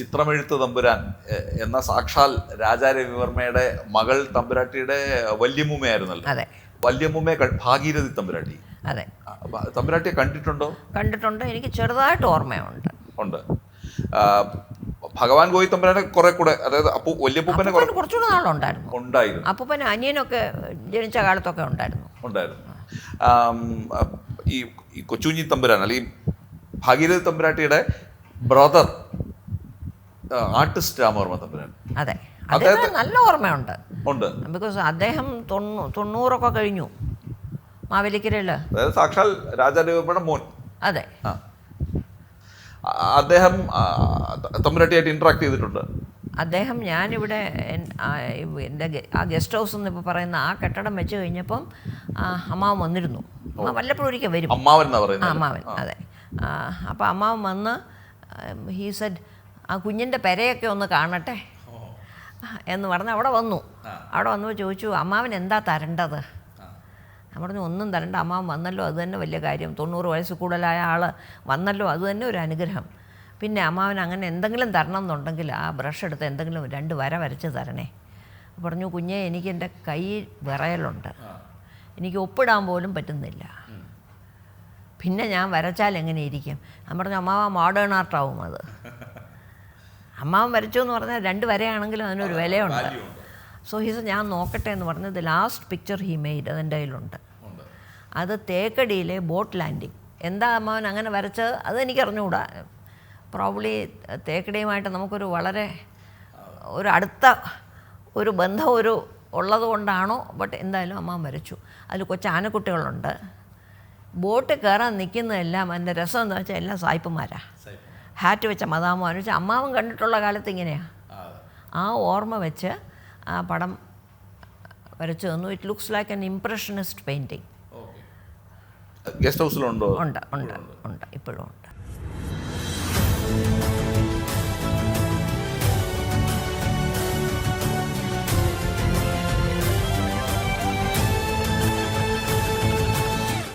ചിത്രമെഴുത്ത് തമ്പുരാൻ എന്ന സാക്ഷാൽ രാജാരവിവർമ്മയുടെ മകൾ തമ്പുരാട്ടിയുടെ വല്യമ്മൂമ്മയായിരുന്നല്ലോ. അതെ. വല്യമ്മൂമ്മയെ ഭാഗീരഥി തമ്പുരാട്ടി. അതെ. തമ്പുരാട്ടിയെ കണ്ടിട്ടുണ്ടോ? കണ്ടിട്ടുണ്ട്. എനിക്ക് ചെറുതായിട്ട് ഓർമ്മയുണ്ട്. ഉണ്ട്. ഭഗവാൻ കോയി തമ്പുരാനെ കുറെ കൂടെ അതായത് അപ്പു വല്യപ്പൂപ്പനെ കുറച്ചുകൂടെ നാളുണ്ടായിരുന്നു. ഉണ്ടായിരുന്നു. അപ്പൂപ്പന് അനിയനൊക്കെ ജനിച്ച കാലത്തൊക്കെ ഉണ്ടായിരുന്നു. ഉണ്ടായിരുന്നു. ഈ ഈ കൊച്ചുഞ്ഞി തമ്പുരാൻ അല്ലെങ്കിൽ ഭാഗീരഥി തമ്പുരാട്ടിയുടെ ബ്രദർ ആർട്ടിസ്റ്റ് രാമവർമ്മ തമ്പുരാൻ. അതെ. അദ്ദേഹത്തിന് നല്ല ഓർമ്മയുണ്ട്. ഉണ്ട്. ബിക്കോസ് അദ്ദേഹം തൊണ്ണൂ തൊണ്ണൂറൊക്കെ കഴിഞ്ഞു. മാവേലിക്കരയിൽ അതായത് സാക്ഷാൽ രാജാരൂപയുടെ മോൻ. അതെ. അദ്ദേഹം തമ്പുരാട്ടിയായിട്ട് ഇന്ററാക്ട് ചെയ്തിട്ടുണ്ട്. അദ്ദേഹം ഞാനിവിടെ എന്റെ ആ ഗസ്റ്റ് ഹൗസ് എന്ന് ഇപ്പോൾ പറയുന്ന ആ കെട്ടിടം വെച്ച് കഴിഞ്ഞപ്പം അമ്മാവൻ വന്നിരുന്നു. അമ്മ വല്ലപ്പോഴും ഒരിക്കൽ വരും. അമ്മാവൻ അമ്മാവൻ. അതെ. അപ്പോൾ അമ്മാവൻ വന്ന് ഹീ സെഡ് ആ കുഞ്ഞിന്റെ പെരയൊക്കെ ഒന്ന് കാണട്ടെ. എന്ന് പറഞ്ഞ് അവിടെ വന്നു. അവിടെ വന്നപ്പോൾ ചോദിച്ചു അമ്മാവൻ എന്താ തരേണ്ടത്? ഞാൻ പറഞ്ഞു ഒന്നും തരണ്ട അമ്മാവൻ വന്നല്ലോ അത് തന്നെ വലിയ കാര്യം. തൊണ്ണൂറ് വയസ്സ് കൂടുതലായ ആൾ വന്നല്ലോ അത് തന്നെ ഒരു അനുഗ്രഹം. പിന്നെ അമ്മാവൻ അങ്ങനെ എന്തെങ്കിലും തരണം എന്നുണ്ടെങ്കിൽ ആ ബ്രഷ് എടുത്ത് എന്തെങ്കിലും രണ്ട് വര വരച്ച് തരണേ. പറഞ്ഞു കുഞ്ഞെ എനിക്ക് എന്റെ കൈ വിറയലുണ്ട്. എനിക്ക് ഒപ്പിടാൻ പോലും പറ്റുന്നില്ല. പിന്നെ ഞാൻ വരച്ചാൽ എങ്ങനെ ഇരിക്കും? ഞാൻ പറഞ്ഞു അമ്മാവ മോഡേൺ ആർട്ടാവും അത്. അമ്മാവൻ വരച്ചു എന്ന് പറഞ്ഞാൽ രണ്ട് വരയാണെങ്കിലും അതിനൊരു വിലയുണ്ട്. സോ ഹിസ് ഞാൻ നോക്കട്ടെ എന്ന് പറഞ്ഞത് ലാസ്റ്റ് പിക്ചർ ഹി മെയ്ഡ് അതെന്റെ കയ്യിലുണ്ട്. അത് തേക്കടിയിലെ ബോട്ട് ലാൻഡിങ്. എന്താ അമ്മാവൻ അങ്ങനെ വരച്ചത്? അത് എനിക്ക് അറിഞ്ഞുകൂടാ പ്രോബ്ലി തേക്കടിയുമായിട്ട് നമുക്കൊരു വളരെ ഒരു അടുത്ത ഒരു ബന്ധം ഒരു ഉള്ളത് കൊണ്ടാണോ? ബട്ട് എന്തായാലും അമ്മാവൻ വരച്ചു. അതിൽ കൊച്ചാനക്കുട്ടികളുണ്ട് ബോട്ട് കയറാൻ നിൽക്കുന്നതെല്ലാം അതിന്റെ രസം എന്താ വെച്ചാൽ എല്ലാം സായിപ്പന്മാരാ. ഹാറ്റ് വെച്ച മതാമോ എന്ന് വെച്ചാൽ അമ്മാവൻ കണ്ടിട്ടുള്ള കാലത്ത് ഇങ്ങനെയാണ് ആ ഓർമ്മ വെച്ച് ആ പടം വരച്ചു തന്നു. It looks like an impressionist painting guest ഹൗസിലുണ്ടോ ഉണ്ട് ഉണ്ട്. ഉണ്ട് ഇപ്പോഴും ഉണ്ട്.